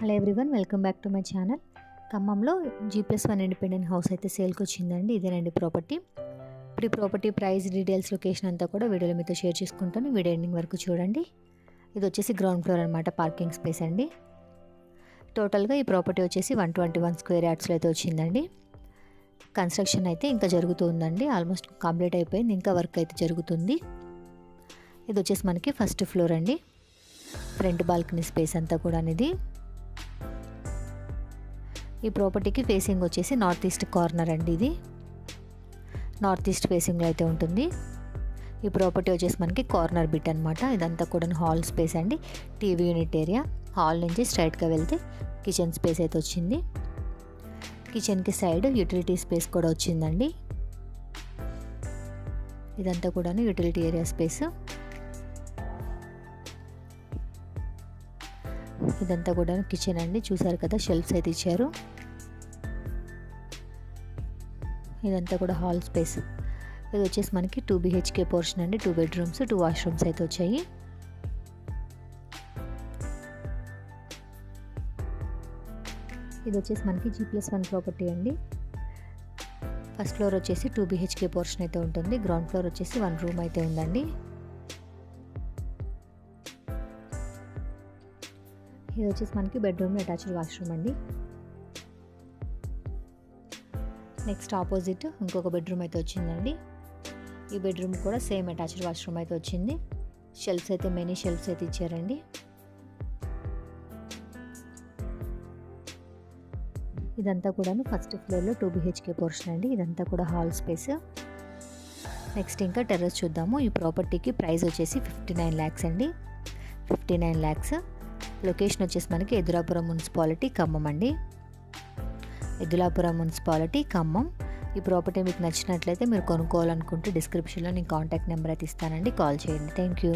Hello everyone welcome back to my channel ఖమ్మంలో G plus one independent house అయితే సేల్కి వచ్చిందండి. ఇదేనండి ప్రాపర్టీ ఇప్పుడు ఈ ప్రాపర్టీ ప్రైస్ డీటెయిల్స్ లొకేషన్ అంతా కూడా వీడియోలో మీతో షేర్ చేసుకుంటాను. వీడియో ఎండింగ్ వరకు చూడండి. ఇది వచ్చేసి గ్రౌండ్ ఫ్లోర్ అనమాట పార్కింగ్ స్పేస్ అండి. టోటల్గా ఈ ప్రాపర్టీ వచ్చేసి వన్ ట్వంటీ వన్ స్క్వేర్ యార్డ్స్లో అయితే వచ్చిందండి. కన్స్ట్రక్షన్ అయితే ఇంకా జరుగుతూ ఉందండి ఆల్మోస్ట్ కంప్లీట్ అయిపోయింది. ఇంకా వర్క్ అయితే జరుగుతుంది. ఇది వచ్చేసి మనకి ఫస్ట్ ఫ్లోర్ అండి. ఫ్రంట్ బాల్కనీ స్పేస్ అంతా కూడా అనేది. ఈ ప్రాపర్టీకి ఫేసింగ్ వచ్చేసి నార్త్ ఈస్ట్ కార్నర్ అండి ఇది. నార్త్ ఈస్ట్ ఫేసింగ్లో అయితే ఉంటుంది. ఈ ప్రాపర్టీ వచ్చేసి మనకి కార్నర్ బిట్ అనమాట ఇదంతా కూడా హాల్ స్పేస్ అండి. టీవీ యూనిట్ ఏరియా హాల్ నుంచి స్ట్రైట్గా వెళ్తే కిచెన్ స్పేస్ అయితే వచ్చింది. కిచెన్కి సైడ్ యూటిలిటీ స్పేస్ కూడా వచ్చిందండి. ఇదంతా కూడా యూటిలిటీ ఏరియా స్పేస్ ఇదంతా కూడా కిచెన్ అండి. చూసారు కదా షెల్ఫ్స్ అయితే ఇచ్చారు. ఇదంతా కూడా హాల్ స్పేస్ ఇది వచ్చేసి మనకి టూ బిహెచ్కే పోర్షన్ అండి. టూ బెడ్రూమ్స్ టూ వాష్రూమ్స్ అయితే వచ్చాయి. ఇది వచ్చేసి మనకి జీ ప్లస్ వన్ ప్రాపర్టీ అండి. ఫస్ట్ ఫ్లోర్ వచ్చేసి టూ బిహెచ్కే పోర్షన్ అయితే ఉంటుంది. గ్రౌండ్ ఫ్లోర్ వచ్చేసి వన్ రూమ్ అయితే ఉందండి. ఇది వచ్చేసి మనకి బెడ్రూమ్ అటాచ్డ్ వాష్రూమ్ అండి. నెక్స్ట్ ఆపోజిట్ ఇంకొక బెడ్రూమ్ అయితే వచ్చిందండి. ఈ బెడ్రూమ్ కూడా సేమ్ అటాచ్డ్ వాష్రూమ్ అయితే వచ్చింది. షెల్ఫ్స్ అయితే మెనీ షెల్ఫ్స్ అయితే ఇచ్చారండి. ఇదంతా కూడాను ఫస్ట్ ఫ్లోర్లో టూ బిహెచ్కే పోర్షన్ అండి. ఇదంతా కూడా హాల్ స్పేస్ నెక్స్ట్ ఇంకా టెర్రస్ చూద్దాము. ఈ ప్రాపర్టీకి ప్రైస్ వచ్చేసి ఫిఫ్టీ నైన్ ల్యాక్స్ అండి. ఫిఫ్టీ నైన్ ల్యాక్స్ లొకేషన్ వచ్చేసి మనకి ఎదురాపురం మున్సిపాలిటీ ఖమ్మం అండి. ఎదులాపురం మున్సిపాలిటీ ఖమ్మం. ఈ ప్రాపర్టీ మీకు నచ్చినట్లయితే మీరు కొనుక్కోవాలనుకుంటే డిస్క్రిప్షన్లో నేను కాంటాక్ట్ నెంబర్ అయితే ఇస్తానండి. కాల్ చేయండి. Thank you.